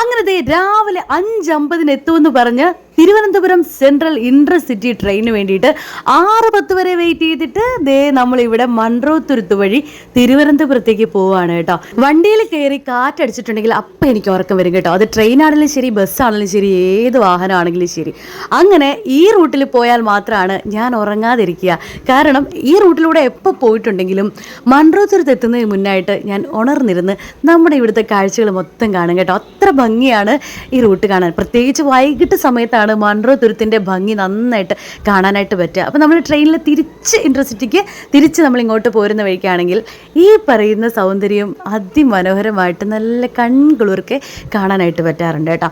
അങ്ങനെ ദേ രാവിലെ അഞ്ചമ്പതിന് എത്തുമെന്ന് പറഞ്ഞ് തിരുവനന്തപുരം സെൻട്രൽ ഇന്റർസിറ്റി ട്രെയിനിന് വേണ്ടിയിട്ട് ആറ് പത്ത് വരെ വെയിറ്റ് ചെയ്തിട്ട് ദേ നമ്മൾ ഇവിടെ മൺറോത്തുരുത്ത് വഴി തിരുവനന്തപുരത്തേക്ക് പോവാണ് കേട്ടോ. വണ്ടിയിൽ കയറി കാറ്റടിച്ചിട്ടുണ്ടെങ്കിൽ അപ്പം എനിക്ക് ഉറക്കം വരും കേട്ടോ. അത് ട്രെയിൻ ആണെങ്കിലും ശരി ബസ്സാണെങ്കിലും ശരി ഏത് വാഹനമാണെങ്കിലും ശരി. അങ്ങനെ ഈ റൂട്ടിൽ പോയാൽ മാത്രമാണ് ഞാൻ ഉറങ്ങാതിരിക്കുക. കാരണം ഈ റൂട്ടിലൂടെ എപ്പോൾ പോയിട്ടുണ്ടെങ്കിലും മൺറോത്തുരുത്ത് എത്തുന്നതിന് മുന്നായിട്ട് ഞാൻ ഉണർന്നിരുന്ന് നമ്മുടെ ഇവിടുത്തെ കാഴ്ചകൾ മൊത്തം കാണും കേട്ടോ. അത്ര ഭംഗിയാണ് ഈ റൂട്ട് കാണാൻ. പ്രത്യേകിച്ച് വൈകിട്ട് സമയത്താണ് മൺറോ തുരുത്തിന്റെ ഭംഗി നന്നായിട്ട് കാണാനായിട്ട് പറ്റുക. അപ്പോൾ നമ്മൾ ട്രെയിനിൽ തിരിച്ച് ഇൻട്രസിറ്റിക്ക് തിരിച്ച് നമ്മൾ ഇങ്ങോട്ട് പോരുന്ന വഴിക്കാണെങ്കിൽ ഈ പറയുന്ന സൗന്ദര്യം അതിമനോഹരമായിട്ട് നല്ല കൺകുളിർക്കെ കാണാനായിട്ട് പറ്റാറുണ്ട് കേട്ടോ.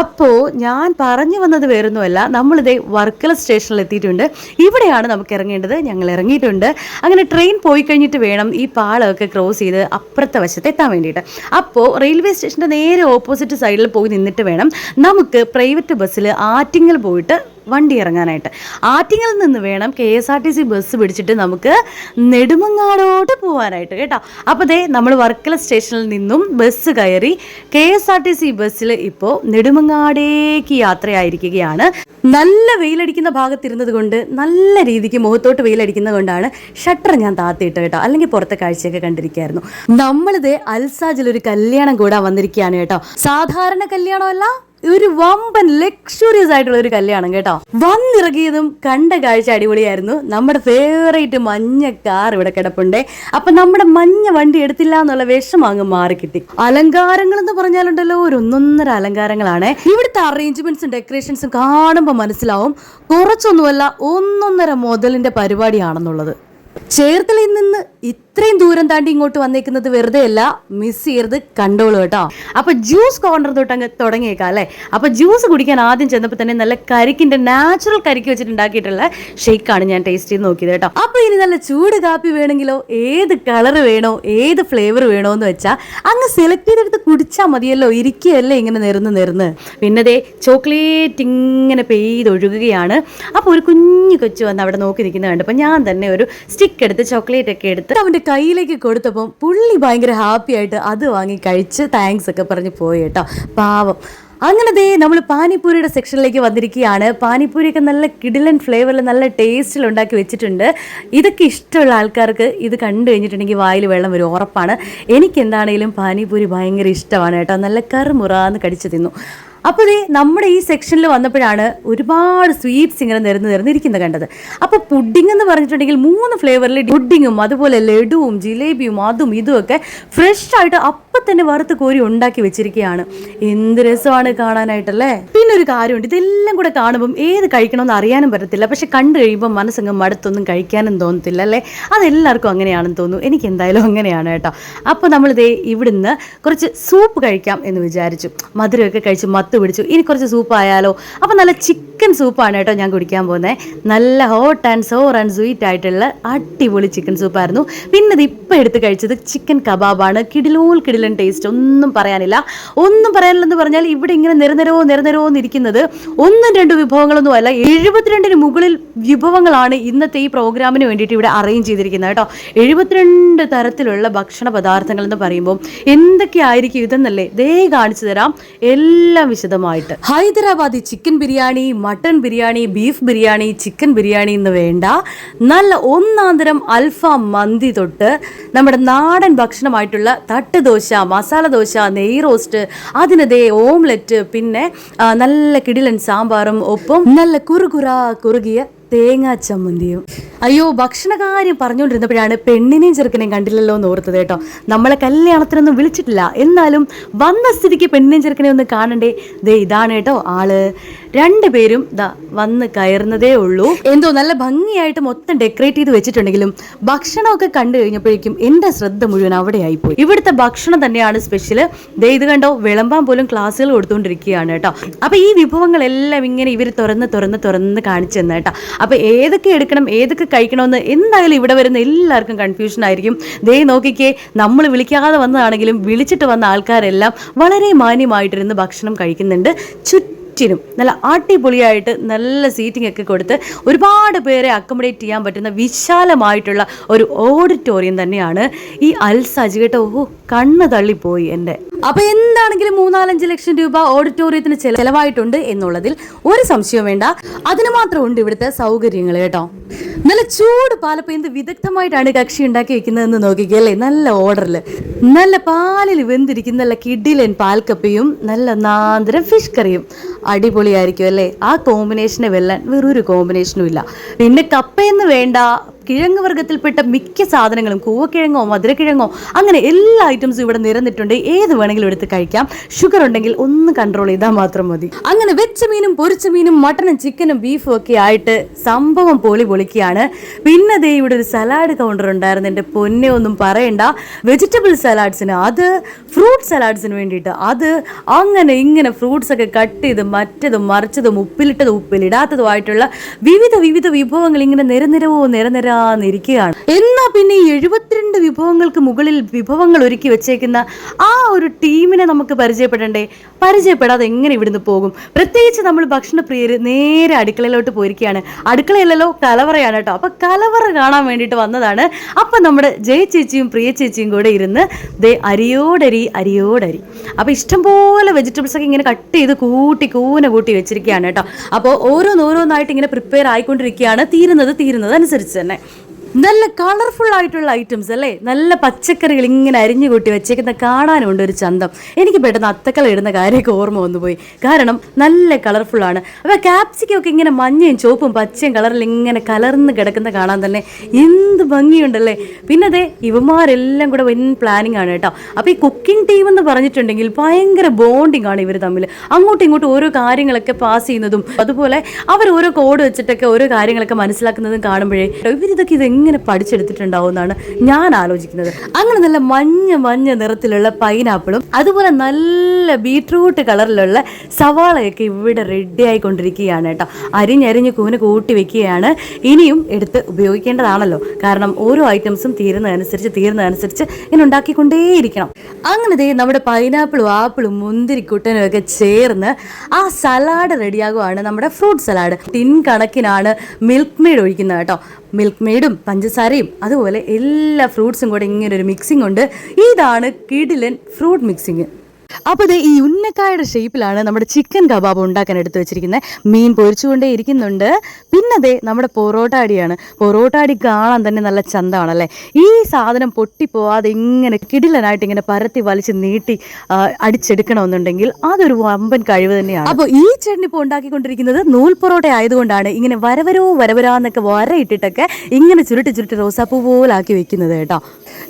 അപ്പോൾ ഞാൻ പറഞ്ഞു വന്നത് വേറൊന്നുമല്ല നമ്മളിതേ വർക്കല സ്റ്റേഷനിൽ എത്തിയിട്ടുണ്ട്. ഇവിടെയാണ് നമുക്ക് ഇറങ്ങേണ്ടത്. ഞങ്ങൾ ഇറങ്ങിയിട്ടുണ്ട്. അങ്ങനെ ട്രെയിൻ പോയി കഴിഞ്ഞിട്ട് വേണം ഈ പാളമൊക്കെ ക്രോസ് ചെയ്ത് അപ്പുറത്തെ വശത്ത് എത്താൻ വേണ്ടിയിട്ട്. അപ്പോൾ റെയിൽവേ സ്റ്റേഷന്റെ നേരെ ഓപ്പോസിറ്റ് സൈഡിൽ പോയി നിന്നിട്ട് വേണം. നമുക്ക് പ്രൈവറ്റ് ബസ്സിൽ ആറ്റിങ്ങൽ പോയിട്ട് വണ്ടി ഇറങ്ങാനായിട്ട് ആറ്റിങ്ങൽ നിന്ന് വേണം K S R T C bus പിടിച്ചിട്ട് നമുക്ക് നെടുമങ്ങാടോട്ട് പോകാനായിട്ട് കേട്ടോ. അപ്പോൾ ദേ നമ്മൾ വർക്കല സ്റ്റേഷനിൽ നിന്നും ബസ് കയറി K S R T C ബസ്സിൽ ഇപ്പോൾ നെടുമങ്ങാടേക്ക് യാത്രയായിരിക്കുകയാണ്. നല്ല വെയിലടിക്കുന്ന ഭാഗത്തിരുന്നത് കൊണ്ട് നല്ല രീതിക്ക് മുഖത്തോട്ട് വെയിലടിക്കുന്നത് കൊണ്ടാണ് ഷട്ടർ ഞാൻ താത്തിയിട്ട് കേട്ടോ. അല്ലെങ്കിൽ പുറത്തെ കാഴ്ചയൊക്കെ കണ്ടിരിക്കുകയായിരുന്നു നമ്മളിത് അൽസാജിൽ ഒരു കല്യാണം കൂടാൻ വന്നിരിക്കുകയാണ് കേട്ടോ. സാധാരണ കല്യാണമല്ല ഒരു വമ്പൻ ലക്ഷറിയസ് ആയിട്ടുള്ള ഒരു കല്യാണം കേട്ടോ. വന്നിറങ്ങിയതും കണ്ട കാഴ്ച അടിപൊളിയായിരുന്നു. നമ്മുടെ ഫേവറേറ്റ് മഞ്ഞ കാർ ഇവിടെ കിടപ്പുണ്ടേ. അപ്പൊ നമ്മുടെ മഞ്ഞ വണ്ടി എടുത്തില്ല എന്നുള്ള വിഷമം അങ്ങ് മാറി കിട്ടി അലങ്കാരങ്ങൾ എന്ന് പറഞ്ഞാലുണ്ടല്ലോ ഒരു ഒന്നൊന്നര അലങ്കാരങ്ങളാണ്. ഇവിടുത്തെ അറേഞ്ച്മെന്റ്സും ഡെക്കറേഷൻസും കാണുമ്പോൾ മനസ്സിലാവും. കുറച്ചൊന്നുമല്ല ഒന്നൊന്നര മുതലിന്റെ പരിപാടിയാണെന്നുള്ളത്. ചേർത്തലയിൽ നിന്ന് ഇത്രയും ദൂരം താണ്ടി ഇങ്ങോട്ട് വന്നേക്കുന്നത് വെറുതെ അല്ല മിസ് ചെയ്യരുത് കണ്ടോളൂ കേട്ടോ. അപ്പൊ ജ്യൂസ് കോർണർ തൊട്ട് അങ്ങ് തുടങ്ങിയേക്കാം അല്ലേ? അപ്പൊ ജ്യൂസ് കുടിക്കാൻ ആദ്യം ചെന്നപ്പോൾ തന്നെ നല്ല കരിക്കിന്റെ നാച്ചുറൽ കരിക്ക് വെച്ചിട്ട് ഉണ്ടാക്കിയിട്ടുള്ള ഷേക്കാണ് ഞാൻ ടേസ്റ്റ് ചെയ്ത് നോക്കിയത് കേട്ടോ. അപ്പൊ ഇനി നല്ല ചൂട് കാപ്പി വേണമെങ്കിലോ ഏത് കളർ വേണോ ഏത് ഫ്ലേവർ വേണോ എന്ന് വെച്ചാൽ അങ്ങ് സെലക്ട് ചെയ്തെടുത്ത് കുടിച്ചാൽ മതിയല്ലോ ഇരിക്കുകയല്ലേ ഇങ്ങനെ നിരന്ന് നിരന്ന്. പിന്നെ ദേ ചോക്ലേറ്റ് ഇങ്ങനെ പെയ്തൊഴുകുകയാണ്. അപ്പോൾ ഒരു കുഞ്ഞു കൊച്ചു വന്ന് അവിടെ നോക്കി നിൽക്കുന്നത് കണ്ടപ്പോൾ ഞാൻ തന്നെ ഒരു സ്റ്റിക്ക് എടുത്ത് ചോക്ലേറ്റ് ഒക്കെ എടുത്ത് അവന്റെ കയ്യിലേക്ക് കൊടുത്തപ്പം പുള്ളി ഭയങ്കര ഹാപ്പി ആയിട്ട് അത് വാങ്ങി കഴിച്ച് താങ്ക്സ് ഒക്കെ പറഞ്ഞ് പോയി കേട്ടോ. പാവം. അങ്ങനെ ദേ നമ്മൾ പാനിപ്പൂരിയുടെ സെക്ഷനിലേക്ക് വന്നിരിക്കുകയാണ്. പാനിപ്പൂരിയൊക്കെ നല്ല കിടിലൻ ഫ്ലേവറിൽ നല്ല ടേസ്റ്റിൽ ഉണ്ടാക്കി വെച്ചിട്ടുണ്ട്. ഇതൊക്കെ ഇഷ്ടമുള്ള ആൾക്കാർക്ക് ഇത് കണ്ടു കഴിഞ്ഞിട്ടുണ്ടെങ്കിൽ വായിൽ വെള്ളം വരും. ഉറപ്പാണ്. എനിക്ക് എന്താണെങ്കിലും പാനിപ്പൂരി ഭയങ്കര ഇഷ്ടമാണ് കേട്ടോ. നല്ല കറുമുറാന്ന് കടിച്ചു തിന്നു. അപ്പോൾ ദേ നമ്മുടെ ഈ സെക്ഷനിൽ വന്നപ്പോഴാണ് ഒരുപാട് സ്വീറ്റ്സ് ഇങ്ങനെ നിരന്ന് നിരന്നിരിക്കുന്നത് കണ്ടത്. അപ്പോൾ പുഡിംഗ് എന്ന് പറഞ്ഞിട്ടുണ്ടെങ്കിൽ മൂന്ന് ഫ്ലേവറിൽ പുഡിങ്ങും അതുപോലെ ലഡുവും ജിലേബിയും അതും ഇതും ഒക്കെ ഫ്രഷ് ആയിട്ട് അപ്പം തന്നെ വറുത്ത് കോരി ഉണ്ടാക്കി വെച്ചിരിക്കുകയാണ്. എന്ത് രസമാണ് കാണാനായിട്ടല്ലേ? പിന്നെ ഒരു കാര്യമുണ്ട് ഇതെല്ലാം കൂടെ കാണുമ്പോൾ ഏത് കഴിക്കണമെന്ന് അറിയാനും പറ്റത്തില്ല. പക്ഷെ കണ്ടു കഴിയുമ്പോൾ മനസ്സങ്ങ് മടുത്തൊന്നും കഴിക്കാനും തോന്നത്തില്ല അല്ലേ? അതെല്ലാവർക്കും അങ്ങനെയാണെന്ന് തോന്നുന്നു. എനിക്ക് എന്തായാലും അങ്ങനെയാണ് കേട്ടോ. അപ്പോൾ നമ്മളിതേ ഇവിടുന്ന് കുറച്ച് സൂപ്പ് കഴിക്കാം എന്ന് വിചാരിച്ചു. മധുരമൊക്കെ കഴിച്ച് മത്ത് പിടിച്ചു. ഇനി കുറച്ച് സൂപ്പ് ആയാലോ അപ്പോൾ നല്ല ചിക്കൻ സൂപ്പാണ് കേട്ടോ ഞാൻ കുടിക്കാൻ പോകുന്നത് നല്ല hot and sour and sweet ആയിട്ടുള്ള അടിപൊളി ചിക്കൻ സൂപ്പായിരുന്നു പിന്നെ ഇത് ഇപ്പം എടുത്ത് കഴിച്ചത് ചിക്കൻ കബാബാണ് കിടിലോൽ കിടിലൻ ടേസ്റ്റ് ഒന്നും പറയാനില്ല. ഒന്നും പറയാനില്ലെന്ന് പറഞ്ഞാൽ ഇവിടെ ഇങ്ങനെ നിരനിരോ നിരനിരോ എന്നിരിക്കുന്നത് ഒന്നും രണ്ടും വിഭവങ്ങളൊന്നും അല്ല. എഴുപത്തിരണ്ടിന് മുകളിൽ വിഭവങ്ങളാണ് ഇന്നത്തെ ഈ പ്രോഗ്രാമിന് വേണ്ടിയിട്ട് ഇവിടെ അറേഞ്ച് ചെയ്തിരിക്കുന്നത് കേട്ടോ. എഴുപത്തിരണ്ട് തരത്തിലുള്ള ഭക്ഷണ പദാർത്ഥങ്ങൾ എന്ന് പറയുമ്പോൾ എന്തൊക്കെയായിരിക്കും ഇതെന്നല്ലേ ദേ കാണിച്ചു തരാം. എല്ലാം വിശദമായിട്ട്. Hyderabadi chicken biryani mutton biryani beef biryani chicken biryani എന്ന് വേണ്ട. നല്ല ഒന്നാന്തരം അൽഫാം മന്തി തൊട്ട് നമ്മുടെ നാടൻ ഭക്ഷണമായിട്ടുള്ള തട്ട് ദോശ മസാല ദോശ നെയ് റോസ്റ്റ് അതിനതേ ഓംലെറ്റ് പിന്നെ നല്ല കിടിലൻ സാമ്പാറും ഒപ്പം നല്ല കുറുകുറ കുറുകിയ തേങ്ങാ ചമ്മന്തിയും. അയ്യോ ഭക്ഷണകാര്യം പറഞ്ഞുകൊണ്ടിരുന്നപ്പോഴാണ് പെണ്ണിനെയും ചെറുക്കനെയും കണ്ടില്ലല്ലോ എന്ന് ഓർത്തത് കേട്ടോ. നമ്മളെ കല്യാണത്തിനൊന്നും വിളിച്ചിട്ടില്ല. എന്നാലും വന്ന സ്ഥിതിക്ക് പെണ്ണിനെയും ചെറുക്കനെ ഒന്ന് കാണണ്ടേ? ദേ ഇതാണ് കേട്ടോ ആൾ. രണ്ടുപേരും ദാ വന്ന് കയറുന്നതേ ഉള്ളൂ. എന്തോ നല്ല ഭംഗിയായിട്ട് മൊത്തം ഡെക്കറേറ്റ് ചെയ്ത് വെച്ചിട്ടുണ്ടെങ്കിലും ഭക്ഷണമൊക്കെ കണ്ടു കഴിഞ്ഞപ്പോഴേക്കും എന്റെ ശ്രദ്ധ മുഴുവൻ അവിടെ ആയിപ്പോയി ഇവിടുത്തെ ഭക്ഷണം തന്നെയാണ് സ്പെഷ്യൽ ദേ ഇത് കണ്ടോ? വിളമ്പാൻ പോലും ക്ലാസ്സുകൾ കൊടുത്തുകൊണ്ടിരിക്കുകയാണ് കേട്ടോ. അപ്പൊ ഈ വിഭവങ്ങളെല്ലാം ഇങ്ങനെ ഇവർ തുറന്ന് തുറന്ന് തുറന്ന് കാണിച്ചു കേട്ടോ. അപ്പൊ ഏതൊക്കെ എടുക്കണം? ഏതൊക്കെ കഴിക്കണമെന്ന് എന്തായാലും ഇവിടെ വരുന്ന എല്ലാവർക്കും കൺഫ്യൂഷൻ ആയിരിക്കും. ദേ നോക്കിക്കേ നമ്മൾ വിളിക്കാതെ വന്നതാണെങ്കിലും വിളിച്ചിട്ട് വന്ന ആൾക്കാരെല്ലാം വളരെ മാന്യമായിട്ടിരുന്ന് ഭക്ഷണം കഴിക്കുന്നുണ്ട്. ചുറ്റും ചുറ്റിനും നല്ല അടിപൊളിയായിട്ട് നല്ല സീറ്റിംഗ് ഒക്കെ കൊടുത്ത് ഒരുപാട് പേരെ അക്കോമഡേറ്റ് ചെയ്യാൻ പറ്റുന്ന വിശാലമായിട്ടുള്ള ഒരു ഓഡിറ്റോറിയം തന്നെയാണ് ഈ അൽസാജ് കേട്ടോ. ഓ കണ്ണ് തള്ളിപ്പോയി എന്റെ. അപ്പൊ എന്താണെങ്കിലും മൂന്നാലഞ്ച് ലക്ഷം രൂപ ഓഡിറ്റോറിയത്തിന് ചെല- ചെലവായിട്ടുണ്ട് എന്നുള്ളതിൽ ഒരു സംശയം വേണ്ട. അതിന് മാത്രമുണ്ട് ഇവിടുത്തെ സൗകര്യങ്ങൾ കേട്ടോ. നല്ല ചൂട് പാലപ്പം എന്ത് വിദഗ്ധമായിട്ടാണ് കക്ഷി ഉണ്ടാക്കി വെക്കുന്നതെന്ന് നോക്കിക്കല്ലേ നല്ല ഓർഡറിൽ നല്ല പാലിൽ വെന്തിരിക്കുന്ന നല്ല കിഡിലൻ പാൽക്കപ്പയും നല്ല നാന്തരം ഫിഷ് കറിയും അടിപൊളിയായിരിക്കും അല്ലേ? ആ കോമ്പിനേഷനെ വെല്ലാൻ വേറൊരു കോമ്പിനേഷനും ഇല്ല. പിന്നെ കപ്പയെന്ന് വേണ്ട കിഴങ്ങ് വർഗത്തിൽപ്പെട്ട മിക്ക സാധനങ്ങളും കൂവക്കിഴങ്ങോ മധുരക്കിഴങ്ങോ അങ്ങനെ എല്ലാ ഐറ്റംസും ഇവിടെ നിരന്നിട്ടുണ്ട്. ഏത് വേണമെങ്കിലും എടുത്ത് കഴിക്കാം. ഷുഗർ ഉണ്ടെങ്കിൽ ഒന്ന് കൺട്രോൾ ചെയ്താൽ മാത്രം മതി. അങ്ങനെ വെച്ച മീനും പൊരിച്ച മീനും മട്ടനും ചിക്കനും ബീഫും ഒക്കെ ആയിട്ട് സംഭവം പൊളി പൊളിക്കുകയാണ്. പിന്നെ ദേ ഇവിടെ ഒരു സലാഡ് കൗണ്ടർ ഉണ്ടായിരുന്നു. എന്റെ പൊന്നെ ഒന്നും പറയണ്ട. വെജിറ്റബിൾ സലാഡ്സിന് അത് ഫ്രൂട്ട് സലാഡ്സിന് വേണ്ടിയിട്ട് അത് അങ്ങനെ ഇങ്ങനെ ഫ്രൂട്ട്സ് ഒക്കെ കട്ട് ചെയ്ത് മറ്റതും മറിച്ചതും ഉപ്പിലിട്ടതും ഉപ്പിലിടാത്തതുമായിട്ടുള്ള വിവിധ വിവിധ വിഭവങ്ങൾ ഇങ്ങനെ നിരനിരവോ നിരനിരാന്നിരിക്കുകയാണ് എന്നാ പിന്നെ ഈ വിഭവങ്ങൾക്ക് മുകളിൽ വിഭവങ്ങൾ ഒരുക്കി വെച്ചേക്കുന്ന ആ ഒരു ടീമിനെ നമുക്ക് പരിചയപ്പെടണ്ടേ? പരിചയപ്പെടാതെ എങ്ങനെ ഇവിടുന്ന് പോകും? പ്രത്യേകിച്ച് നമ്മൾ ഭക്ഷണപ്രിയര് നേരെ അടുക്കളയിലോട്ട് പോയിരിക്കുകയാണ്. അടുക്കളയിലല്ലോ കലവറയാണ് കേട്ടോ അപ്പൊ കലവറ കാണാൻ വേണ്ടിയിട്ട് വന്നതാണ്. അപ്പൊ നമ്മുടെ ജയ ചേച്ചിയും പ്രിയ ചേച്ചിയും കൂടെ ഇരുന്ന് ദേ അരിയോടരി അരിയോടരി. അപ്പൊ ഇഷ്ടംപോലെ വെജിറ്റബിൾസ് ഒക്കെ ഇങ്ങനെ കട്ട് ചെയ്ത് കൂട്ടി കൂന കൂട്ടി വെച്ചിരിക്കുകയാണ് കേട്ടോ അപ്പോൾ ഓരോന്നോരോന്നായിട്ട് ഇങ്ങനെ പ്രിപ്പയർ ആയിക്കൊണ്ടിരിക്കുകയാണ്. തീരുന്നത് തീരുന്നത് അനുസരിച്ച് തന്നെ. നല്ല കളർഫുൾ ആയിട്ടുള്ള ഐറ്റംസ് അല്ലേ? നല്ല പച്ചക്കറികൾ ഇങ്ങനെ അരിഞ്ഞു കൂട്ടി വെച്ചേക്കുന്ന കാണാനുണ്ട് ഒരു ചന്തം. എനിക്ക് പെട്ടെന്ന് അത്തക്കള ഇടുന്ന കാര്യമൊക്കെ ഓർമ്മ വന്നുപോയി കാരണം നല്ല കളർഫുൾ ആണ്. അപ്പോൾ ക്യാപ്സിക്കൊക്കെ ഇങ്ങനെ മഞ്ഞയും ചുവപ്പും പച്ചയും കളറിൽ ഇങ്ങനെ കലർന്ന് കിടക്കുന്ന കാണാൻ തന്നെ എന്ത് ഭംഗിയുണ്ടല്ലേ. പിന്നെ അതെ ഇവന്മാരെല്ലാം കൂടെ വൻ പ്ലാനിങ് ആണ് കേട്ടോ. അപ്പോൾ ഈ കുക്കിംഗ് ടീം എന്ന് പറഞ്ഞിട്ടുണ്ടെങ്കിൽ ഭയങ്കര ബോണ്ടിങ് ആണ് ഇവർ തമ്മിൽ. അങ്ങോട്ടും ഇങ്ങോട്ടും ഓരോ കാര്യങ്ങളൊക്കെ പാസ് ചെയ്യുന്നതും അതുപോലെ അവർ ഓരോ കോഡ് വെച്ചിട്ടൊക്കെ ഓരോ കാര്യങ്ങളൊക്കെ മനസ്സിലാക്കുന്നതും കാണുമ്പോഴേ ഇവരിതൊക്കെ ഇത് എങ്ങനെ പഠിച്ചെടുത്തിട്ടുണ്ടാവും എന്നാണ് ഞാൻ ആലോചിക്കുന്നത്. അങ്ങനെ നല്ല മഞ്ഞ മഞ്ഞ നിറത്തിലുള്ള പൈനാപ്പിളും അതുപോലെ നല്ല ബീട്രൂട്ട് കളറിലുള്ള സവാളയൊക്കെ ഇവിടെ റെഡി ആയിക്കൊണ്ടിരിക്കുകയാണ് കേട്ടോ. അരിഞ്ഞരിഞ്ഞ് കൂന് കൂട്ടി വെക്കുകയാണ്. ഇനിയും എടുത്ത് ഉപയോഗിക്കേണ്ടതാണല്ലോ. കാരണം ഓരോ ഐറ്റംസും തീരുന്നതനുസരിച്ച് തീരുന്നതനുസരിച്ച് ഇനി ഉണ്ടാക്കിക്കൊണ്ടേയിരിക്കണം. അങ്ങനെ ദേ നമ്മുടെ പൈനാപ്പിളും ആപ്പിളും മുന്തിരിക്കുട്ടനും ഒക്കെ ചേർന്ന് ആ സലാഡ് റെഡിയാകുവാണ് നമ്മുടെ ഫ്രൂട്ട് സലാഡ് ടിൻ കണക്കിനാണ് മിൽക്ക് മെയ്ഡ് ഒഴിക്കുന്നത് കേട്ടോ. മിൽക്ക് മെയ്ഡും പഞ്ചസാരയും അതുപോലെ എല്ലാ ഫ്രൂട്ട്സും കൂടെ ഇങ്ങനെ ഒരു മിക്സിംഗ് ഉണ്ട്. ഇതാണ് കിഡിലൻ ഫ്രൂട്ട് മിക്സിങ് അപ്പോൾ ദേ ഈ ഉന്നക്കായുടെ ഷേപ്പിലാണ് നമ്മുടെ ചിക്കൻ കബാബ് ഉണ്ടാക്കാൻ എടുത്തു വെച്ചിരിക്കുന്നത്. മീൻ പൊരിച്ചുകൊണ്ടേ ഇരിക്കുന്നുണ്ട്. പിന്നെ ദേ നമ്മുടെ പൊറോട്ട അടിയാണ് പൊറോട്ട അടി കാണാൻ തന്നെ നല്ല ചന്തമാണല്ലേ? ഈ സാധനം പൊട്ടിപ്പോവാതെ ഇങ്ങനെ കിടിലനായിട്ട് ഇങ്ങനെ പരത്തി വലിച്ച് നീട്ടി അടിച്ചെടുക്കണമെന്നുണ്ടെങ്കിൽ അതൊരു വമ്പൻ കഴിവ് തന്നെയാണ്. അപ്പോൾ ഈ ചേട്ടൻ ഇപ്പോൾ ഉണ്ടാക്കിക്കൊണ്ടിരിക്കുന്നത് നൂൽ പൊറോട്ട ആയതുകൊണ്ടാണ് ഇങ്ങനെ വരവരോ വരവരാന്നൊക്കെ വരയിട്ടിട്ടൊക്കെ ഇങ്ങനെ ചുരുട്ടി ചുരുട്ടി റോസാപ്പൂ പോലാക്കി വെക്കുന്നത് കേട്ടോ.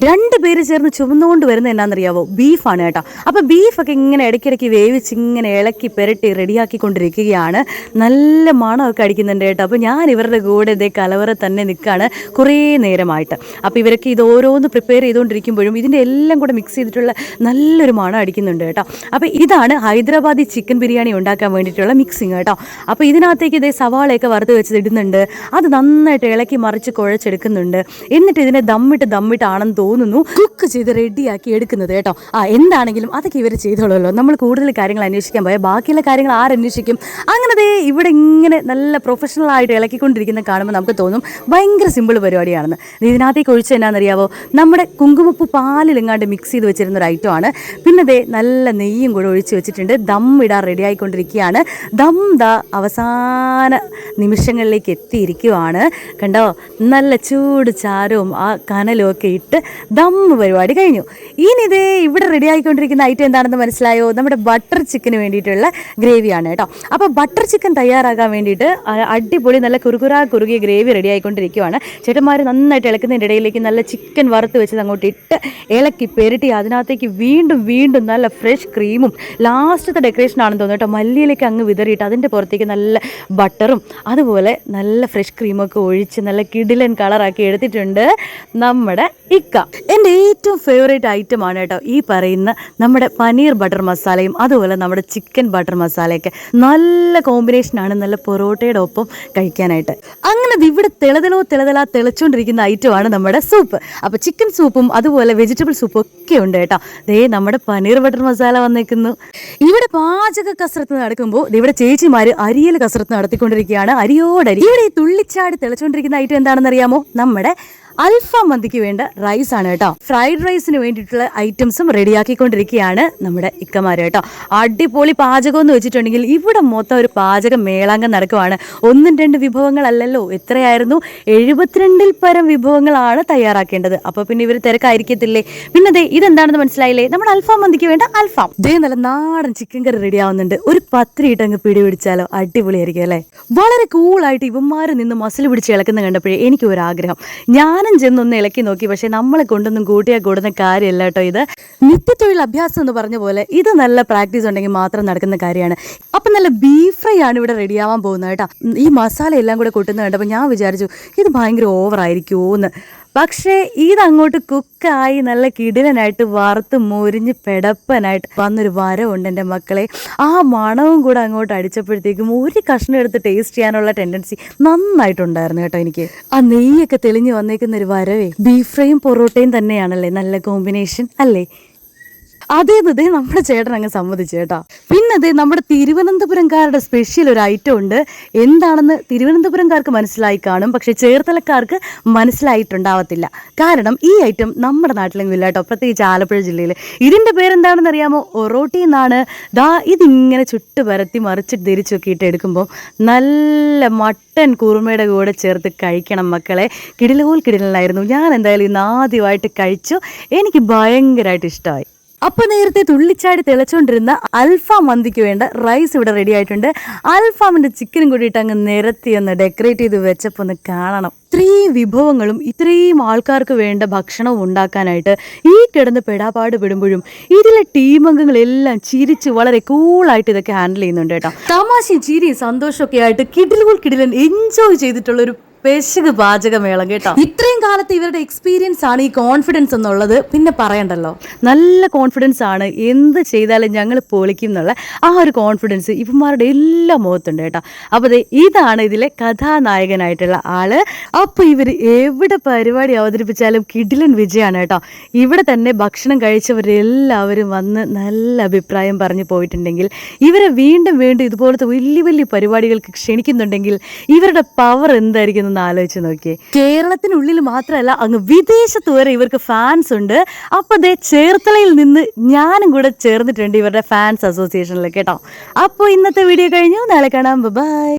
രണ്ട് പേര് ചേർന്ന് ചുമന്നുകൊണ്ട് വരുന്നത് എന്നാണെന്നറിയാവോ? ബീഫാണ് കേട്ടോ. അപ്പോൾ ബീഫൊക്കെ ഇങ്ങനെ ഇടയ്ക്കിടയ്ക്ക് വേവിച്ച് ഇങ്ങനെ ഇളക്കി പെരട്ടി റെഡിയാക്കിക്കൊണ്ടിരിക്കുകയാണ്. നല്ല മണമൊക്കെ അടിക്കുന്നുണ്ട് കേട്ടോ. അപ്പോൾ ഞാൻ ഇവരുടെ കൂടെ ഇതേ കലവറ തന്നെ നിൽക്കുകയാണ് കുറേ നേരമായിട്ട്. അപ്പോൾ ഇവരൊക്കെ ഇത് ഓരോന്ന് പ്രിപ്പയർ ചെയ്തുകൊണ്ടിരിക്കുമ്പോഴും ഇതിന്റെ എല്ലാം കൂടെ മിക്സ് ചെയ്തിട്ടുള്ള നല്ലൊരു മണം അടിക്കുന്നുണ്ട് കേട്ടോ. അപ്പോൾ ഇതാണ് ഹൈദരാബാദി ചിക്കൻ ബിരിയാണി ഉണ്ടാക്കാൻ വേണ്ടിയിട്ടുള്ള മിക്സിങ് കേട്ടോ. അപ്പോൾ ഇതിനകത്തേക്ക് ഇതേ സവാളയൊക്കെ വറുത്ത് വെച്ചിടുന്നുണ്ട് അത് നന്നായിട്ട് ഇളക്കി മറിച്ച് കുഴച്ചെടുക്കുന്നുണ്ട്. എന്നിട്ട് ഇതിനെ ദമ്മിട്ട് ദമ്മിട്ടാണെന്ന് തോന്നുന്നു കുക്ക് ചെയ്ത് റെഡിയാക്കി എടുക്കുന്നത് കേട്ടോ. ആ എന്താണെങ്കിലും അതൊക്കെ ഇവർ ചെയ്തോളൂല്ലോ നമ്മൾ കൂടുതൽ കാര്യങ്ങൾ അന്വേഷിക്കാൻ പോയാൽ ബാക്കിയുള്ള കാര്യങ്ങൾ ആരന്വേഷിക്കും അങ്ങനത്തെ ഇവിടെ ഇങ്ങനെ നല്ല പ്രൊഫഷണൽ ആയിട്ട് ഇളക്കിക്കൊണ്ടിരിക്കുന്ന കാണുമ്പോൾ നമുക്ക് തോന്നും ഭയങ്കര സിമ്പിൾ പരിപാടിയാണെന്ന്. ഇതിനകത്തേക്ക് ഒഴിച്ച് എന്നാണെന്നറിയാവോ നമ്മുടെ കുങ്കുമപ്പ് പാലിൽ എങ്ങാണ്ട് മിക്സ് ചെയ്ത് വെച്ചിരുന്ന ഒരു ആണ്. പിന്നെ ദേ നല്ല നെയ്യും കൂടെ ഒഴിച്ച് വെച്ചിട്ടുണ്ട്. ദം ഇടാൻ റെഡി ആയിക്കൊണ്ടിരിക്കുകയാണ്. ദം ദ അവസാന നിമിഷങ്ങളിലേക്ക് എത്തിയിരിക്കുവാണ്. കണ്ടോ? നല്ല ചൂട് ചാരവും ആ കനലും ഒക്കെ ഇട്ട് ദം പരിപാടി കഴിഞ്ഞു. ഇനി ഇത് ഇവിടെ റെഡി ആയിക്കൊണ്ടിരിക്കുന്ന ഐറ്റം എന്താണെന്ന് മനസ്സിലായോ? നമ്മുടെ ബട്ടർ ചിക്കന് വേണ്ടിയിട്ടുള്ള ഗ്രേവിയാണ് കേട്ടോ. അപ്പോൾ ബട്ടർ ചിക്കൻ തയ്യാറാക്കാൻ വേണ്ടിയിട്ട് അടിപൊളി നല്ല കുറുകുറ കുറുകിയ ഗ്രേവി റെഡി ആയിക്കൊണ്ടിരിക്കുവാണ്. ചേട്ടന്മാർ നന്നായിട്ട് ഇളക്കുന്നതിന്റെ ഇടയിലേക്ക് നല്ല ചിക്കൻ വറുത്ത് വെച്ചത് അങ്ങോട്ട് ഇട്ട് ഇളക്കി പെരട്ടി അതിനകത്തേക്ക് വീണ്ടും വീണ്ടും നല്ല ഫ്രഷ് ക്രീമും ലാസ്റ്റത്തെ ഡെക്കറേഷൻ ആണെന്ന് തോന്നുന്നു കേട്ടോ. മല്ലിയിലേക്ക് അങ്ങ് വിതറിയിട്ട് അതിന്റെ പുറത്തേക്ക് നല്ല ബട്ടറും അതുപോലെ നല്ല ഫ്രഷ് ക്രീമൊക്കെ ഒഴിച്ച് നല്ല കിടിലൻ കളറാക്കി എടുത്തിട്ടുണ്ട് നമ്മുടെ ഇക്ക. കുക്ക എന്റെ ഏറ്റവും ഫേവറേറ്റ് ഐറ്റം ആണ് കേട്ടോ ഈ പറയുന്ന നമ്മുടെ പനീർ ബട്ടർ മസാലയും അതുപോലെ നമ്മുടെ ചിക്കൻ ബട്ടർ മസാലയൊക്കെ. നല്ല കോമ്പിനേഷൻ ആണ് നല്ല പൊറോട്ടയുടെ ഒപ്പം കഴിക്കാനായിട്ട്. അങ്ങനെ ഇവിടെ തിളതിളോ തിളതിളാ തിളച്ചുകൊണ്ടിരിക്കുന്ന ആണ് നമ്മുടെ സൂപ്പ് അപ്പോൾ ചിക്കൻ സൂപ്പും അതുപോലെ വെജിറ്റബിൾ സൂപ്പും ഒക്കെ ഉണ്ട് കേട്ടോ. ദേ നമ്മുടെ പനീർ ബട്ടർ മസാല വന്നേക്കുന്നു. ഇവിടെ പാചക കസരത്ത് നടക്കുമ്പോൾ ഇവിടെ ചേച്ചിമാർ അരിയൽ കസരത്ത് നടത്തിക്കൊണ്ടിരിക്കുകയാണ്. അരിയോടരി. ഇവിടെ തുള്ളിച്ചാടി തിളച്ചുകൊണ്ടിരിക്കുന്ന ഐറ്റം എന്താണെന്ന് അറിയാമോ നമ്മുടെ അൽഫാം മന്തിക്ക് വേണ്ട റൈസ് ആണ് കേട്ടോ. ഫ്രൈഡ് റൈസിന് വേണ്ടിയിട്ടുള്ള ഐറ്റംസും റെഡിയാക്കിക്കൊണ്ടിരിക്കുകയാണ് നമ്മുടെ ഇക്കമാര് കേട്ടോ. അടിപൊളി പാചകം എന്ന് വെച്ചിട്ടുണ്ടെങ്കിൽ ഇവിടെ മൊത്തം ഒരു പാചക മേളാങ്കം നടക്കുവാണ്. ഒന്നും രണ്ട് വിഭവങ്ങളല്ലല്ലോ. എത്രയായിരുന്നു? എഴുപത്തിരണ്ടിൽ പരം വിഭവങ്ങളാണ് തയ്യാറാക്കേണ്ടത്. അപ്പൊ പിന്നെ ഇവർ തിരക്കായിരിക്കത്തില്ലേ? പിന്നെ അതെ ഇതെന്താണെന്ന് മനസ്സിലായില്ലേ? നമ്മുടെ അൽഫാം മന്തിക്ക് വേണ്ട അൽഫാം. ദേ നല്ല നാടൻ ചിക്കൻ കറി റെഡി ആവുന്നുണ്ട്. ഒരു പത്രി അങ്ങ് പിടി പിടിച്ചാലോ. അടിപൊളിയായിരിക്കും അല്ലേ? വളരെ കൂളായിട്ട് ഇവന്മാര് നിന്ന് മസിൽ പിടിച്ച് ഇളക്കുന്ന കണ്ടപ്പോഴേ എനിക്ക് ഒരു ആഗ്രഹം ഞാനും ചെന്നൊന്ന് ഇളക്കി നോക്കി. പക്ഷെ നമ്മളെ കൊണ്ടൊന്നും കൂട്ടിയാൽ കൂടുന്ന കാര്യമല്ല കേട്ടോ ഇത്. നിത്യത്തൊഴിൽ അഭ്യാസം എന്ന് പറഞ്ഞ പോലെ ഇത് നല്ല പ്രാക്ടീസ് ഉണ്ടെങ്കിൽ മാത്രം നടക്കുന്ന കാര്യമാണ്. അപ്പം നല്ല ബീഫ് ഫ്രൈ ആണ് ഇവിടെ റെഡിയാവാൻ പോകുന്നത് കേട്ടോ. ഈ മസാല എല്ലാം കൂടെ കൂട്ടുന്നത് കണ്ടപ്പോൾ ഞാൻ വിചാരിച്ചു ഇത് ഭയങ്കര ഓവറായിരിക്കുമോ എന്ന് പക്ഷേ ഇതങ്ങോട്ട് കുക്കായി നല്ല കിടിലനായിട്ട് വറുത്ത് മൊരിഞ്ഞ് പെടപ്പനായിട്ട് വന്നൊരു വരവുണ്ട് എന്റെ മക്കളെ. ആ മണവും കൂടെ അങ്ങോട്ട് അടിച്ചപ്പോഴത്തേക്കും ഒരു കഷ്ണം എടുത്ത് ടേസ്റ്റ് ചെയ്യാനുള്ള ടെൻഡൻസി നന്നായിട്ടുണ്ടായിരുന്നു കേട്ടോ എനിക്ക്. ആ നെയ്യൊക്കെ തെളിഞ്ഞു വന്നേക്കുന്ന ഒരു വരവേ. ബീഫ് ഫ്രൈയും പൊറോട്ടയും തന്നെയാണല്ലേ നല്ല കോമ്പിനേഷൻ അല്ലേ? അതേ ഇതേ നമ്മുടെ ചേട്ടൻ അങ്ങ് സമ്മതിച്ചു കേട്ടോ. പിന്നെ അതേ നമ്മുടെ തിരുവനന്തപുരംകാരുടെ സ്പെഷ്യൽ ഒരു ഐറ്റം ഉണ്ട്. എന്താണെന്ന് തിരുവനന്തപുരംകാർക്ക് മനസ്സിലായി കാണും. പക്ഷെ ചേർത്തലക്കാർക്ക് മനസ്സിലായിട്ടുണ്ടാവത്തില്ല. കാരണം ഈ ഐറ്റം നമ്മുടെ നാട്ടിലെങ്കിലും ഇല്ല കേട്ടോ. പ്രത്യേകിച്ച് ആലപ്പുഴ ജില്ലയിൽ ഇതിന്റെ പേരെന്താണെന്ന് അറിയാമോ? ഒറോട്ടി എന്നാണ്. ദാ ഇതിങ്ങനെ ചുട്ട് പരത്തി മറിച്ചിട്ട് തിരിച്ചൊക്കെ ഇട്ട് എടുക്കുമ്പോൾ നല്ല മട്ടൻ കുറുമയുടെ കൂടെ ചേർത്ത് കഴിക്കണം മക്കളെ. കിടിലോൽ കിടിലായിരുന്നു ഞാൻ എന്തായാലും ഇന്ന് ആദ്യമായിട്ട് കഴിച്ചു. എനിക്ക് ഭയങ്കരമായിട്ട് ഇഷ്ടമായി. അപ്പൊ നേരത്തെ തുള്ളിച്ചാടി തിളച്ചുകൊണ്ടിരുന്ന അൽഫാം മന്തിക്ക് വേണ്ട റൈസ് ഇവിടെ റെഡി ആയിട്ടുണ്ട്. അൽഫാമിന്റെ ചിക്കനും കൂടിയിട്ട് അങ്ങ് നിരത്തി ഒന്ന് ഡെക്കറേറ്റ് ചെയ്ത് വെച്ചപ്പോൾ ഒന്ന് കാണണം. ഇത്രയും വിഭവങ്ങളും ഇത്രയും ആൾക്കാർക്ക് വേണ്ട ഭക്ഷണവും ഉണ്ടാക്കാനായിട്ട് ഈ കിടന്ന് പെടാപാട് പെടുമ്പോഴും ഇതിലെ ടീം അംഗങ്ങളെല്ലാം ചിരിച്ച് വളരെ കൂളായിട്ട് ഇതൊക്കെ ഹാൻഡിൽ ചെയ്യുന്നുണ്ട് കേട്ടോ. തമാശയും ചിരിയും സന്തോഷമൊക്കെ ആയിട്ട് കിടിലുകൾ കിടിലൻ എൻജോയ് ചെയ്തിട്ടുള്ള ഒരു പെശക് പാചകമേളം കേട്ടോ. ഇത്രയും കാലത്ത് ഇവരുടെ എക്സ്പീരിയൻസ് ആണ് ഈ കോൺഫിഡൻസ് എന്നുള്ളത്. പിന്നെ പറയണ്ടല്ലോ. നല്ല കോൺഫിഡൻസ് ആണ്. എന്ത് ചെയ്താലും ഞങ്ങൾ പൊളിക്കും എന്നുള്ള ആ ഒരു കോൺഫിഡൻസ് ഇവന്മാരുടെ എല്ലാ മുഖത്തുണ്ട് കേട്ടോ. അപ്പോൾ ഇതാണ് ഇതിലെ കഥാനായകനായിട്ടുള്ള ആൾ. അപ്പോൾ ഇവർ എവിടെ പരിപാടി അവതരിപ്പിച്ചാലും കിടിലൻ വിജയമാണ് കേട്ടോ. ഇവിടെ തന്നെ ഭക്ഷണം കഴിച്ചവരെല്ലാവരും വന്ന് നല്ല അഭിപ്രായം പറഞ്ഞു പോയിട്ടുണ്ടെങ്കിൽ ഇവരെ വീണ്ടും വീണ്ടും ഇതുപോലത്തെ വലിയ വലിയ പരിപാടികൾക്ക് ക്ഷണിക്കുന്നുണ്ടെങ്കിൽ ഇവരുടെ പവർ എന്തായിരിക്കും എന്ന് ആലോചിച്ച് നോക്കിയേ. കേരളത്തിനുള്ളിൽ മാത്രമല്ല അങ്ങ് വിദേശത്ത് വരെ ഇവർക്ക് ഫാൻസ് ഉണ്ട്. അപ്പോൾ ദേ ചേർത്തലയിൽ നിന്ന് ഞാനും കൂടെ ചേർന്നിട്ടുണ്ട് ഇവരുടെ ഫാൻസ് അസോസിയേഷനിൽ കേട്ടോ. അപ്പോൾ ഇന്നത്തെ വീഡിയോ കഴിഞ്ഞു. നാളെ കാണാം. ബൈ